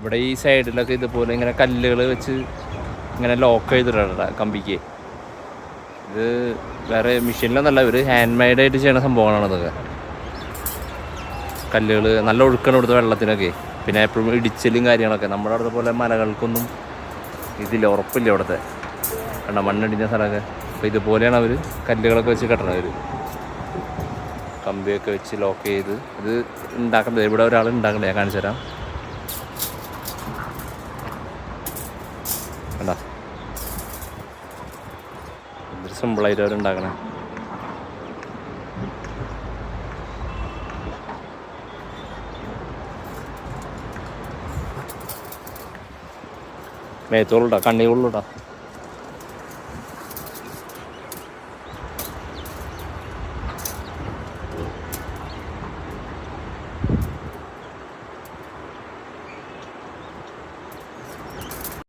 ഇവിടെ ഈ സൈഡിലൊക്കെ ഇതുപോലെ ഇങ്ങനെ കല്ലുകൾ വെച്ച് ഇങ്ങനെ ലോക്ക് ചെയ്തിടണ്ട കമ്പിക്ക്. ഇത് വേറെ മെഷീനിലൊന്നല്ല ഇവർ ഹാൻഡ് മെയ്ഡായിട്ട് ചെയ്യുന്ന സംഭവമാണ് ഇതൊക്കെ. കല്ലുകൾ നല്ല ഒഴുക്കണം ഇവിടുത്തെ വെള്ളത്തിനൊക്കെ. പിന്നെ എപ്പോഴും ഇടിച്ചിലും കാര്യങ്ങളൊക്കെ. നമ്മുടെ അവിടുത്തെ പോലെ മലകൾക്കൊന്നും ഇതില്ല ഉറപ്പില്ല ഇവിടുത്തെ. കണ്ട മണ്ണിടിഞ്ഞ സ്ഥലമൊക്കെ. അപ്പോൾ ഇതുപോലെയാണ് അവർ കല്ലുകളൊക്കെ വെച്ച് കെട്ടണം അവർ കമ്പിയൊക്കെ വെച്ച് ലോക്ക് ചെയ്ത് ഇത് ഉണ്ടാക്കണ്ടത് ഇവിടെ ഒരാൾ ഉണ്ടാക്കണ്ടേ ഞാൻ കാണിച്ചു തരാം കണ്ട. എന്തൊരു സിമ്പിളായിട്ട് അവരുണ്ടാക്കണേ മേത്തോളൂട്ടാ മേത്തോളുണ്ടാ കണ്ണി കൊള്ളുണ്ടാ